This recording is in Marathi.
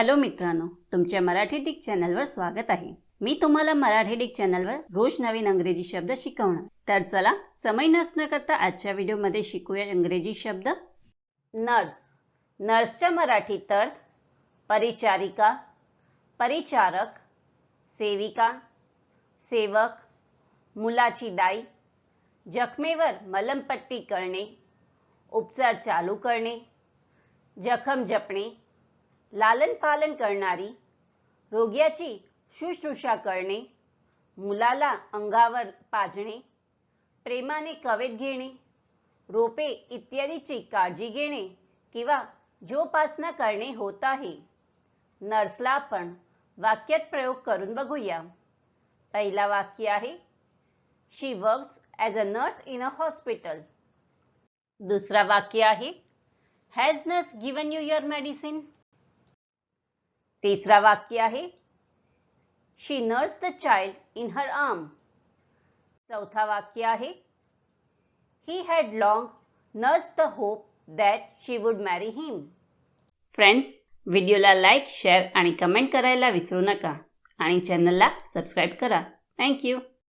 हॅलो मित्रांनो तुमच्या मराठी डिक चॅनलवर स्वागत आहे. मी तुम्हाला मराठी डिक चॅनलवर रोज नवीन अंग्रेजी शब्द शिकवणार. तर चला समय नसणं करता आजच्या व्हिडिओमध्ये शिकूया इंग्रजी शब्द. नर्स. नर्सच्या मराठीत अर्थ परिचारिका परिचारक सेविका सेवक मुलाची दाई जखमेवर मलमपट्टी करणे उपचार चालू करणे जखम जपणे लालन पालन करणारी रोग्याची शुश्रूषा करणे मुलाला अंगावर पाजणे प्रेमाने कवेत घेणे रोपे इत्यादीची काळजी घेणे किंवा जोपासना करणे होत आहे. नर्सला आपण वाक्यात प्रयोग करून बघूया. पहिला वाक्य आहे she works as a nurse in a hospital दुसरा वाक्य आहे has nurse given you your medicine तिसरा वाक्य आहे. She nurse the child in her arm चौथा वाक्य आहे. He had long nurse the hope that she would marry him friends व्हिडिओला लाईक शेअर आणि कमेंट करायला विसरू नका. आणि चॅनलला सबस्क्राईब करा. थँक्यू